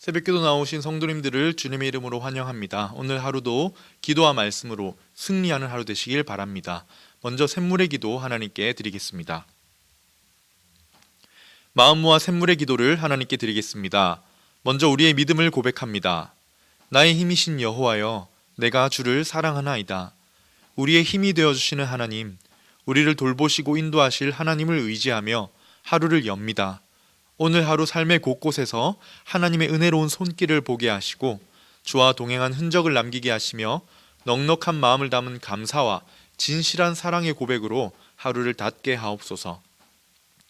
새벽기도 나오신 성도님들을 주님의 이름으로 환영합니다. 오늘 하루도 기도와 말씀으로 승리하는 하루 되시길 바랍니다. 먼저 샘물의 기도 하나님께 드리겠습니다. 마음 모아 샘물의 기도를 하나님께 드리겠습니다. 먼저 우리의 믿음을 고백합니다. 나의 힘이신 여호와여, 내가 주를 사랑하나이다. 우리의 힘이 되어 주시는 하나님, 우리를 돌보시고 인도하실 하나님을 의지하며 하루를 엽니다. 오늘 하루 삶의 곳곳에서 하나님의 은혜로운 손길을 보게 하시고 주와 동행한 흔적을 남기게 하시며 넉넉한 마음을 담은 감사와 진실한 사랑의 고백으로 하루를 닫게 하옵소서.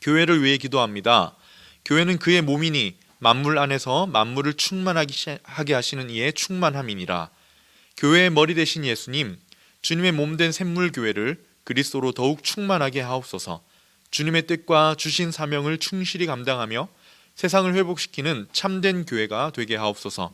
교회를 위해 기도합니다. 교회는 그의 몸이니 만물 안에서 만물을 충만하게 하시는 이의 충만함이니라. 교회의 머리 대신 예수님, 주님의 몸된 샘물 교회를 그리스도로 더욱 충만하게 하옵소서. 주님의 뜻과 주신 사명을 충실히 감당하며 세상을 회복시키는 참된 교회가 되게 하옵소서.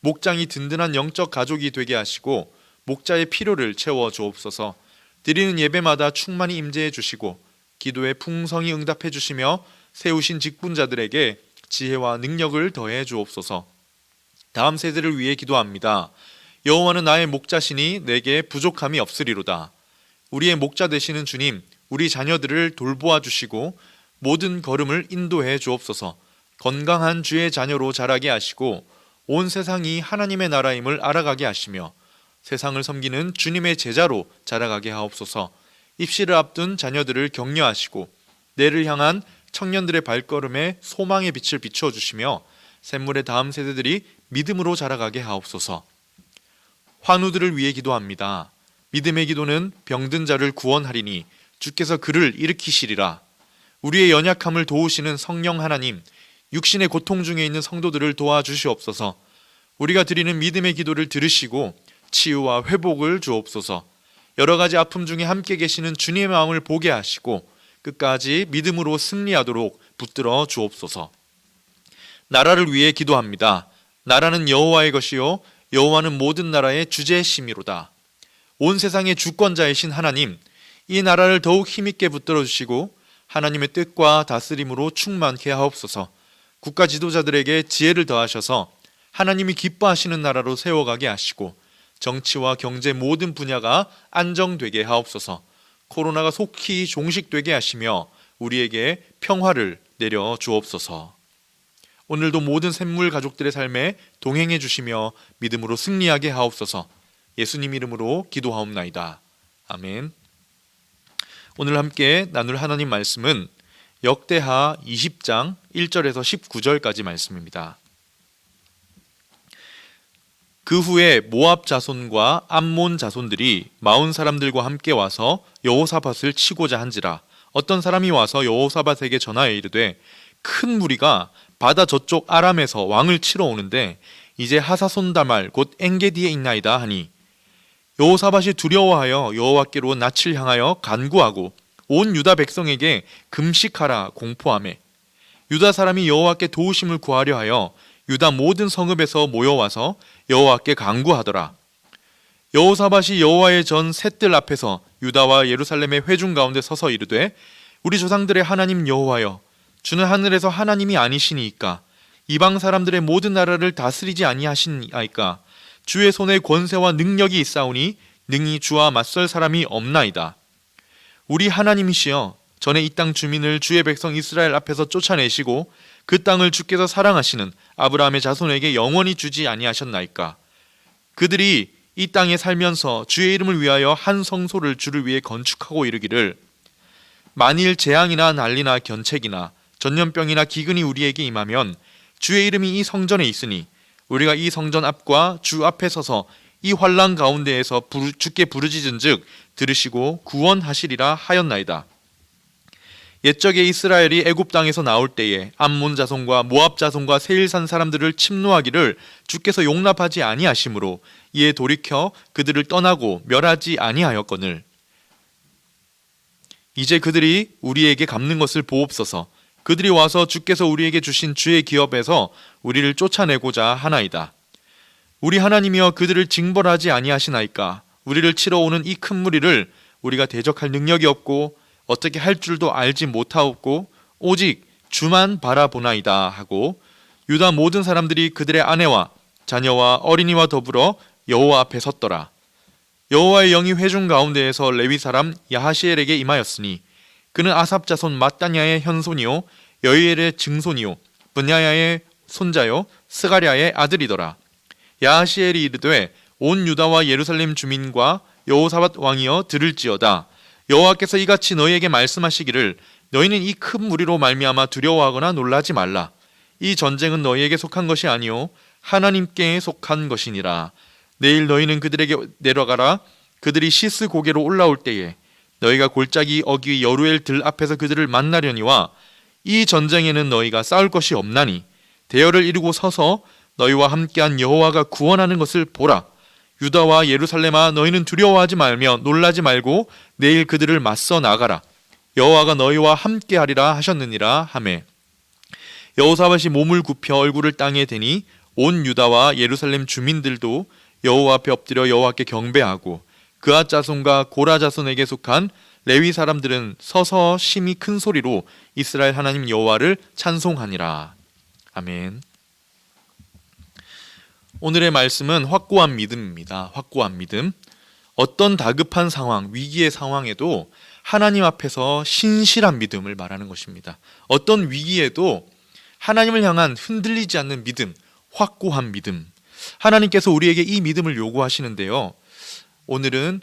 목장이 든든한 영적 가족이 되게 하시고 목자의 필요를 채워 주옵소서. 드리는 예배마다 충만히 임재해 주시고 기도에 풍성히 응답해 주시며 세우신 직분자들에게 지혜와 능력을 더해 주옵소서. 다음 세대를 위해 기도합니다. 여호와는 나의 목자시니 내게 부족함이 없으리로다. 우리의 목자 되시는 주님, 우리 자녀들을 돌보아 주시고 모든 걸음을 인도해 주옵소서. 건강한 주의 자녀로 자라게 하시고 온 세상이 하나님의 나라임을 알아가게 하시며 세상을 섬기는 주님의 제자로 자라가게 하옵소서. 입시를 앞둔 자녀들을 격려하시고 내를 향한 청년들의 발걸음에 소망의 빛을 비춰 주시며 샘물의 다음 세대들이 믿음으로 자라가게 하옵소서. 환우들을 위해 기도합니다. 믿음의 기도는 병든 자를 구원하리니 주께서 그를 일으키시리라. 우리의 연약함을 도우시는 성령 하나님, 육신의 고통 중에 있는 성도들을 도와주시옵소서. 우리가 드리는 믿음의 기도를 들으시고 치유와 회복을 주옵소서. 여러 가지 아픔 중에 함께 계시는 주님의 마음을 보게 하시고 끝까지 믿음으로 승리하도록 붙들어 주옵소서. 나라를 위해 기도합니다. 나라는 여호와의 것이요 여호와는 모든 나라의 주제심이로다. 온 세상의 주권자이신 하나님, 이 나라를 더욱 힘있게 붙들어 주시고 하나님의 뜻과 다스림으로 충만케 하옵소서. 국가 지도자들에게 지혜를 더하셔서 하나님이 기뻐하시는 나라로 세워가게 하시고 정치와 경제 모든 분야가 안정되게 하옵소서. 코로나가 속히 종식되게 하시며 우리에게 평화를 내려 주옵소서. 오늘도 모든 샘물 가족들의 삶에 동행해 주시며 믿음으로 승리하게 하옵소서. 예수님 이름으로 기도하옵나이다. 아멘. 오늘 함께 나눌 하나님 말씀은 역대하 20장 1절에서 19절까지 말씀입니다. 그 후에 모압 자손과 암몬 자손들이 마온 사람들과 함께 와서 여호사밧을 치고자 한지라 어떤 사람이 와서 여호사밧에게 전하여 이르되 큰 무리가 바다 저쪽 아람에서 왕을 치러 오는데 이제 하사손 다말 곧 엔게디에 있나이다 하니 여호사밧이 두려워하여 여호와께로 낯을 향하여 간구하고 온 유다 백성에게 금식하라 공포하매 유다 사람이 여호와께 도우심을 구하려 하여 유다 모든 성읍에서 모여와서 여호와께 간구하더라. 여호사밧이 여호와의 전 셋들 앞에서 유다와 예루살렘의 회중 가운데 서서 이르되 우리 조상들의 하나님 여호와여 주는 하늘에서 하나님이 아니시니이까 이방 사람들의 모든 나라를 다스리지 아니하시니이까 주의 손에 권세와 능력이 있사오니 능히 주와 맞설 사람이 없나이다. 우리 하나님이시여 전에 이 땅 주민을 주의 백성 이스라엘 앞에서 쫓아내시고 그 땅을 주께서 사랑하시는 아브라함의 자손에게 영원히 주지 아니하셨나이까 그들이 이 땅에 살면서 주의 이름을 위하여 한 성소를 주를 위해 건축하고 이르기를 만일 재앙이나 난리나 견책이나 전염병이나 기근이 우리에게 임하면 주의 이름이 이 성전에 있으니 우리가 이 성전 앞과 주 앞에 서서 이 환란 가운데에서 주께 부르짖은즉 들으시고 구원하시리라 하였나이다. 옛적에 이스라엘이 애굽 땅에서 나올 때에 암몬 자손과 모압 자손과 세일산 사람들을 침노하기를 주께서 용납하지 아니하심으로 이에 돌이켜 그들을 떠나고 멸하지 아니하였거늘 이제 그들이 우리에게 갚는 것을 보옵소서 그들이 와서 주께서 우리에게 주신 주의 기업에서 우리를 쫓아내고자 하나이다 우리 하나님이여 그들을 징벌하지 아니하시나이까 우리를 치러 오는 이 큰 무리를 우리가 대적할 능력이 없고 어떻게 할 줄도 알지 못하옵고 오직 주만 바라보나이다 하고 유다 모든 사람들이 그들의 아내와 자녀와 어린이와 더불어 여호와 앞에 섰더라. 여호와의 영이 회중 가운데에서 레위 사람 야하시엘에게 임하였으니 그는 아삽 자손 마따냐의 현손이요 여이엘의 증손이요 분야야의 손자요 스가랴의 아들이더라. 야하시엘이 이르되 온 유다와 예루살렘 주민과 여호사밧 왕이여 들을지어다. 여호와께서 이같이 너희에게 말씀하시기를 너희는 이 큰 무리로 말미암아 두려워하거나 놀라지 말라. 이 전쟁은 너희에게 속한 것이 아니요 하나님께 속한 것이니라. 내일 너희는 그들에게 내려가라. 그들이 시스 고개로 올라올 때에 너희가 골짜기 어귀 여루엘 들 앞에서 그들을 만나려니와 이 전쟁에는 너희가 싸울 것이 없나니 대열을 이루고 서서 너희와 함께한 여호와가 구원하는 것을 보라. 유다와 예루살렘아 너희는 두려워하지 말며 놀라지 말고 내일 그들을 맞서 나가라. 여호와가 너희와 함께하리라 하셨느니라. 하매 여호사밧이 몸을 굽혀 얼굴을 땅에 대니 온 유다와 예루살렘 주민들도 여호와 앞에 엎드려 여호와께 경배하고 그아 자손과 고라 자손에게 속한 레위 사람들은 서서 심히 큰 소리로 이스라엘 하나님 여호와를 찬송하니라. 아멘. 오늘의 말씀은 확고한 믿음입니다. 확고한 믿음. 어떤 다급한 상황, 위기의 상황에도 하나님 앞에서 신실한 믿음을 말하는 것입니다. 어떤 위기에도 하나님을 향한 흔들리지 않는 믿음, 확고한 믿음. 하나님께서 우리에게 이 믿음을 요구하시는데요. 오늘은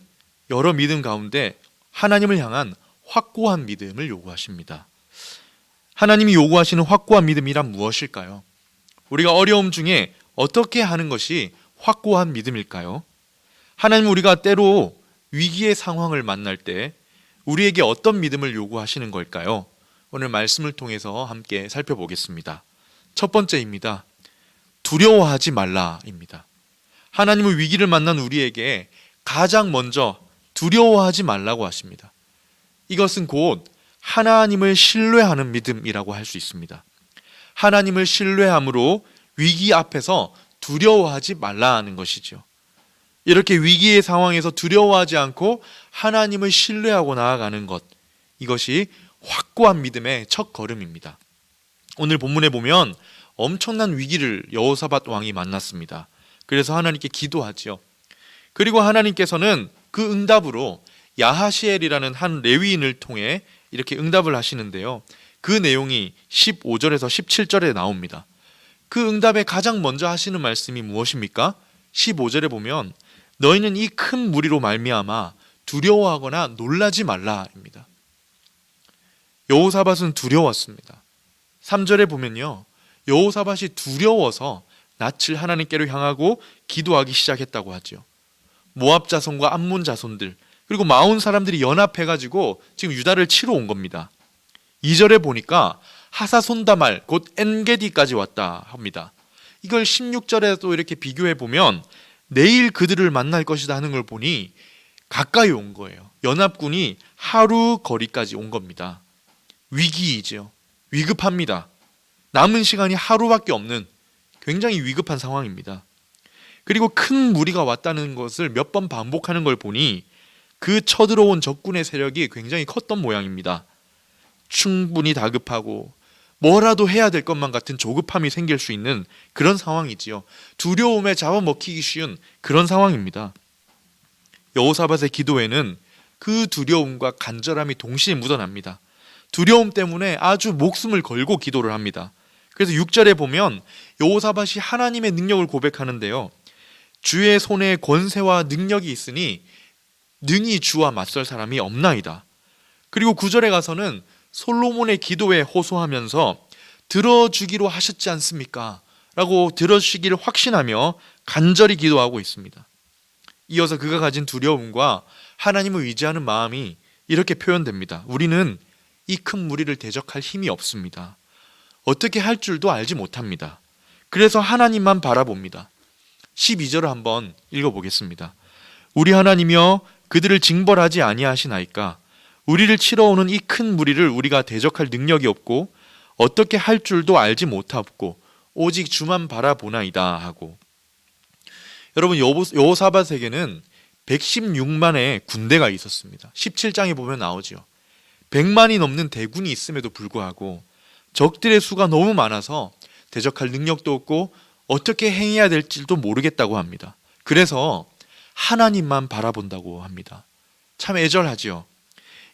여러 믿음 가운데 하나님을 향한 확고한 믿음을 요구하십니다. 하나님이 요구하시는 확고한 믿음이란 무엇일까요? 우리가 어려움 중에 어떻게 하는 것이 확고한 믿음일까요? 하나님 우리가 때로 위기의 상황을 만날 때 우리에게 어떤 믿음을 요구하시는 걸까요? 오늘 말씀을 통해서 함께 살펴보겠습니다. 첫 번째입니다. 두려워하지 말라입니다. 하나님의 위기를 만난 우리에게 가장 먼저 두려워하지 말라고 하십니다. 이것은 곧 하나님을 신뢰하는 믿음이라고 할 수 있습니다. 하나님을 신뢰함으로 위기 앞에서 두려워하지 말라는 것이죠. 이렇게 위기의 상황에서 두려워하지 않고 하나님을 신뢰하고 나아가는 것 이것이 확고한 믿음의 첫 걸음입니다. 오늘 본문에 보면 엄청난 위기를 여호사밧 왕이 만났습니다. 그래서 하나님께 기도하지요. 그리고 하나님께서는 그 응답으로 야하시엘이라는 한 레위인을 통해 이렇게 응답을 하시는데요. 그 내용이 15절에서 17절에 나옵니다. 그 응답에 가장 먼저 하시는 말씀이 무엇입니까? 15절에 보면 너희는 이 큰 무리로 말미암아 두려워하거나 놀라지 말라입니다. 여호사밧은 두려웠습니다. 3절에 보면요. 여호사밧이 두려워서 낯을 하나님께로 향하고 기도하기 시작했다고 하죠. 모압 자손과 암몬 자손들 그리고 마온 사람들이 연합해 가지고 지금 유다를 치러 온 겁니다. 2절에 보니까 하사손다말 곧 엔게디까지 왔다 합니다. 이걸 16절에도 이렇게 비교해 보면 내일 그들을 만날 것이다 하는 걸 보니 가까이 온 거예요. 연합군이 하루 거리까지 온 겁니다. 위기이죠. 위급합니다. 남은 시간이 하루밖에 없는 굉장히 위급한 상황입니다. 그리고 큰 무리가 왔다는 것을 몇 번 반복하는 걸 보니 그 쳐들어온 적군의 세력이 굉장히 컸던 모양입니다. 충분히 다급하고 뭐라도 해야 될 것만 같은 조급함이 생길 수 있는 그런 상황이지요. 두려움에 잡아먹히기 쉬운 그런 상황입니다. 여호사밧의 기도에는 그 두려움과 간절함이 동시에 묻어납니다. 두려움 때문에 아주 목숨을 걸고 기도를 합니다. 그래서 6절에 보면 여호사밧이 하나님의 능력을 고백하는데요. 주의 손에 권세와 능력이 있으니 능히 주와 맞설 사람이 없나이다. 그리고 9절에 가서는 솔로몬의 기도에 호소하면서 들어주기로 하셨지 않습니까? 라고 들어주시기를 확신하며 간절히 기도하고 있습니다. 이어서 그가 가진 두려움과 하나님을 의지하는 마음이 이렇게 표현됩니다. 우리는 이 큰 무리를 대적할 힘이 없습니다. 어떻게 할 줄도 알지 못합니다. 그래서 하나님만 바라봅니다. 12절을 한번 읽어보겠습니다. 우리 하나님이여 그들을 징벌하지 아니하시나이까 우리를 치러 오는 이 큰 무리를 우리가 대적할 능력이 없고 어떻게 할 줄도 알지 못하고 오직 주만 바라보나이다 하고 여러분 여호사밧에게는 116만의 군대가 있었습니다. 17장에 보면 나오죠. 100만이 넘는 대군이 있음에도 불구하고 적들의 수가 너무 많아서 대적할 능력도 없고 어떻게 행해야 될지도 모르겠다고 합니다. 그래서 하나님만 바라본다고 합니다. 참 애절하지요.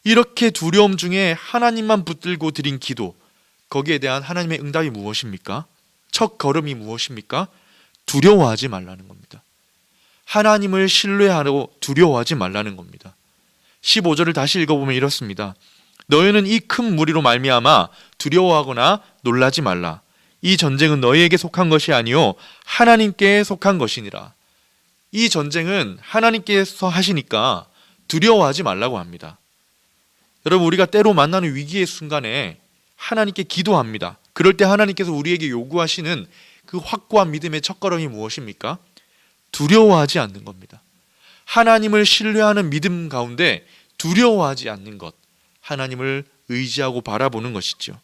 이렇게 두려움 중에 하나님만 붙들고 드린 기도, 거기에 대한 하나님의 응답이 무엇입니까? 첫 걸음이 무엇입니까? 두려워하지 말라는 겁니다. 하나님을 신뢰하고 두려워하지 말라는 겁니다. 15절을 다시 읽어보면 이렇습니다. 너희는 이 큰 무리로 말미암아 두려워하거나 놀라지 말라. 이 전쟁은 너희에게 속한 것이 아니요 하나님께 속한 것이니라. 이 전쟁은 하나님께서 하시니까 두려워하지 말라고 합니다. 여러분 우리가 때로 만나는 위기의 순간에 하나님께 기도합니다. 그럴 때 하나님께서 우리에게 요구하시는 그 확고한 믿음의 첫걸음이 무엇입니까? 두려워하지 않는 겁니다. 하나님을 신뢰하는 믿음 가운데 두려워하지 않는 것, 하나님을 의지하고 바라보는 것이죠.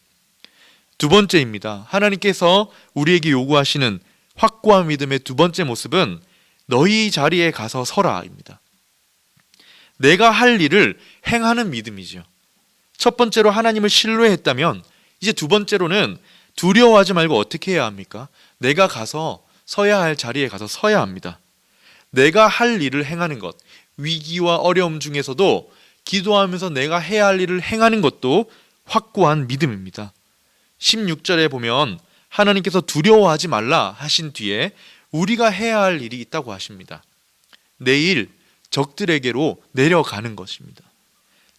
두 번째입니다. 하나님께서 우리에게 요구하시는 확고한 믿음의 두 번째 모습은 너희 자리에 가서 서라입니다. 내가 할 일을 행하는 믿음이죠. 첫 번째로 하나님을 신뢰했다면 이제 두 번째로는 두려워하지 말고 어떻게 해야 합니까? 내가 가서 서야 할 자리에 가서 서야 합니다. 내가 할 일을 행하는 것, 위기와 어려움 중에서도 기도하면서 내가 해야 할 일을 행하는 것도 확고한 믿음입니다. 16절에 보면 하나님께서 두려워하지 말라 하신 뒤에 우리가 해야 할 일이 있다고 하십니다. 내일 적들에게로 내려가는 것입니다.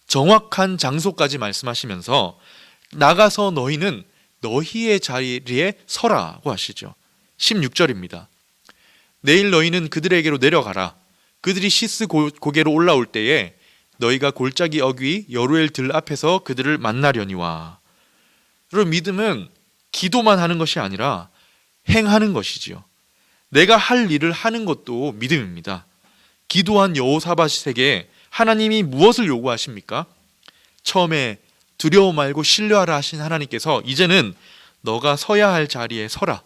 정확한 장소까지 말씀하시면서 나가서 너희는 너희의 자리에 서라고 하시죠. 16절입니다. 내일 너희는 그들에게로 내려가라. 그들이 시스 고- 고개로 올라올 때에 너희가 골짜기 어귀 여루엘 들 앞에서 그들을 만나려니와. 여러분 믿음은 기도만 하는 것이 아니라 행하는 것이지요. 내가 할 일을 하는 것도 믿음입니다. 기도한 여호사밧에게 하나님이 무엇을 요구하십니까? 처음에 두려워 말고 신뢰하라 하신 하나님께서 이제는 너가 서야 할 자리에 서라.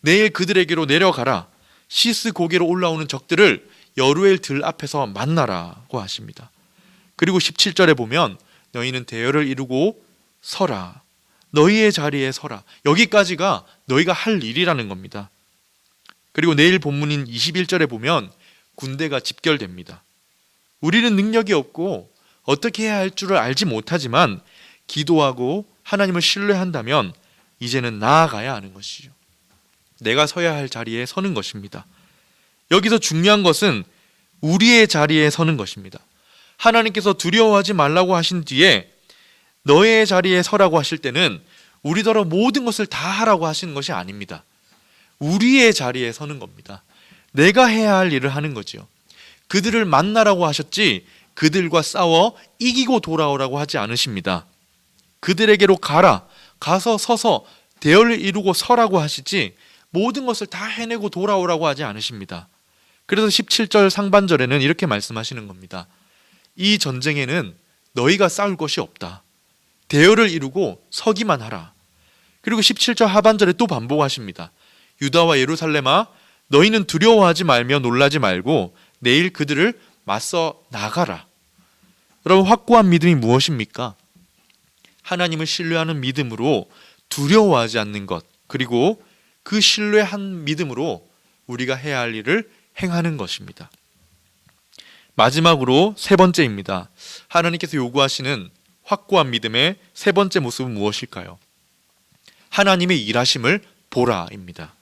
내일 그들에게로 내려가라. 시스 고개로 올라오는 적들을 여루엘 들 앞에서 만나라고 하십니다. 그리고 17절에 보면 너희는 대열을 이루고 서라. 너희의 자리에 서라. 여기까지가 너희가 할 일이라는 겁니다. 그리고 내일 본문인 21절에 보면 군대가 집결됩니다. 우리는 능력이 없고 어떻게 해야 할 줄을 알지 못하지만 기도하고 하나님을 신뢰한다면 이제는 나아가야 하는 것이죠. 내가 서야 할 자리에 서는 것입니다. 여기서 중요한 것은 우리의 자리에 서는 것입니다. 하나님께서 두려워하지 말라고 하신 뒤에 너의 자리에 서라고 하실 때는 우리더러 모든 것을 다 하라고 하시는 것이 아닙니다. 우리의 자리에 서는 겁니다. 내가 해야 할 일을 하는 거지요. 그들을 만나라고 하셨지 그들과 싸워 이기고 돌아오라고 하지 않으십니다. 그들에게로 가라. 가서 서서 대열을 이루고 서라고 하시지 모든 것을 다 해내고 돌아오라고 하지 않으십니다. 그래서 17절 상반절에는 이렇게 말씀하시는 겁니다. 이 전쟁에는 너희가 싸울 것이 없다. 대열을 이루고 서기만 하라. 그리고 17절 하반절에 또 반복하십니다. 유다와 예루살렘아 너희는 두려워하지 말며 놀라지 말고 내일 그들을 맞서 나가라. 여러분 확고한 믿음이 무엇입니까? 하나님을 신뢰하는 믿음으로 두려워하지 않는 것 그리고 그 신뢰한 믿음으로 우리가 해야 할 일을 행하는 것입니다. 마지막으로 세 번째입니다. 하나님께서 요구하시는 확고한 믿음의 세 번째 모습은 무엇일까요? 하나님의 일하심을 보라입니다.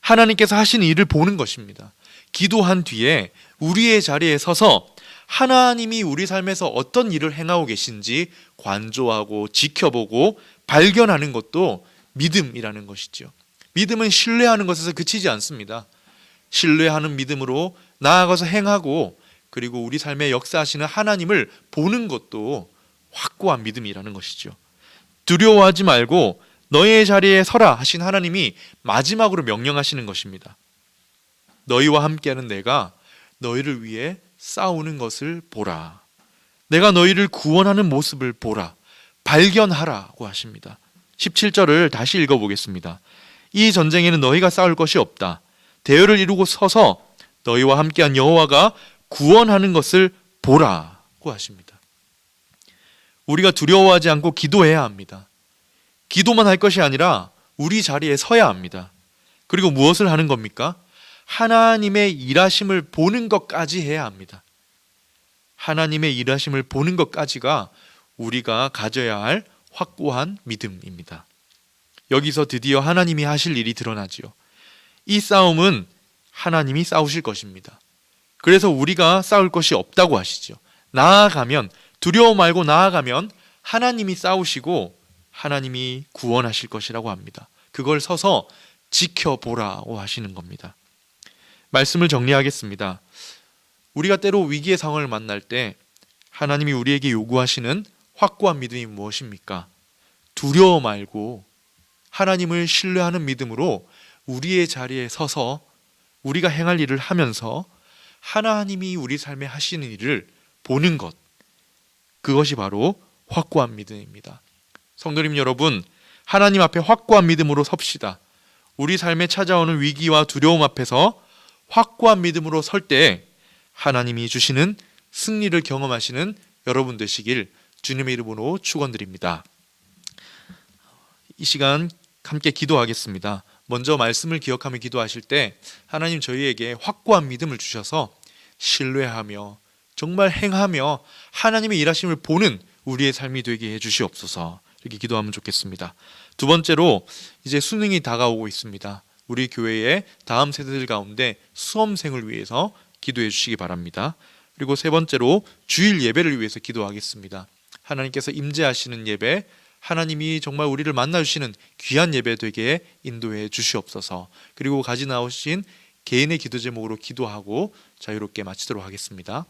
하나님께서 하신 일을 보는 것입니다. 기도한 뒤에 우리의 자리에 서서 하나님이 우리 삶에서 어떤 일을 행하고 계신지 관조하고 지켜보고 발견하는 것도 믿음이라는 것이죠. 믿음은 신뢰하는 것에서 그치지 않습니다. 신뢰하는 믿음으로 나아가서 행하고 그리고 우리 삶에 역사하시는 하나님을 보는 것도 확고한 믿음이라는 것이죠. 두려워하지 말고 너의 자리에 서라 하신 하나님이 마지막으로 명령하시는 것입니다. 너희와 함께하는 내가 너희를 위해 싸우는 것을 보라. 내가 너희를 구원하는 모습을 보라. 발견하라고 하십니다. 17절을 다시 읽어보겠습니다. 이 전쟁에는 너희가 싸울 것이 없다. 대열을 이루고 서서 너희와 함께한 여호와가 구원하는 것을 보라고 하십니다. 우리가 두려워하지 않고 기도해야 합니다. 기도만 할 것이 아니라 우리 자리에 서야 합니다. 그리고 무엇을 하는 겁니까? 하나님의 일하심을 보는 것까지 해야 합니다. 하나님의 일하심을 보는 것까지가 우리가 가져야 할 확고한 믿음입니다. 여기서 드디어 하나님이 하실 일이 드러나지요. 이 싸움은 하나님이 싸우실 것입니다. 그래서 우리가 싸울 것이 없다고 하시죠. 나아가면 두려워 말고 나아가면 하나님이 싸우시고 하나님이 구원하실 것이라고 합니다. 그걸 서서 지켜보라고 하시는 겁니다. 말씀을 정리하겠습니다. 우리가 때로 위기의 상황을 만날 때 하나님이 우리에게 요구하시는 확고한 믿음이 무엇입니까? 두려워 말고 하나님을 신뢰하는 믿음으로 우리의 자리에 서서 우리가 행할 일을 하면서 하나님이 우리 삶에 하시는 일을 보는 것. 그것이 바로 확고한 믿음입니다. 성도님 여러분, 하나님 앞에 확고한 믿음으로 섭시다. 우리 삶에 찾아오는 위기와 두려움 앞에서 확고한 믿음으로 설 때 하나님이 주시는 승리를 경험하시는 여러분 되시길 주님의 이름으로 축원드립니다. 이 시간 함께 기도하겠습니다. 먼저 말씀을 기억하며 기도하실 때 하나님 저희에게 확고한 믿음을 주셔서 신뢰하며 정말 행하며 하나님의 일하심을 보는 우리의 삶이 되게 해 주시옵소서. 이렇게 기도하면 좋겠습니다. 두 번째로 이제 수능이 다가오고 있습니다. 우리 교회의 다음 세대들 가운데 수험생을 위해서 기도해 주시기 바랍니다. 그리고 세 번째로 주일 예배를 위해서 기도하겠습니다. 하나님께서 임재하시는 예배, 하나님이 정말 우리를 만나 주시는 귀한 예배 되게 인도해 주시옵소서. 그리고 가지 나오신 개인의 기도 제목으로 기도하고 자유롭게 마치도록 하겠습니다.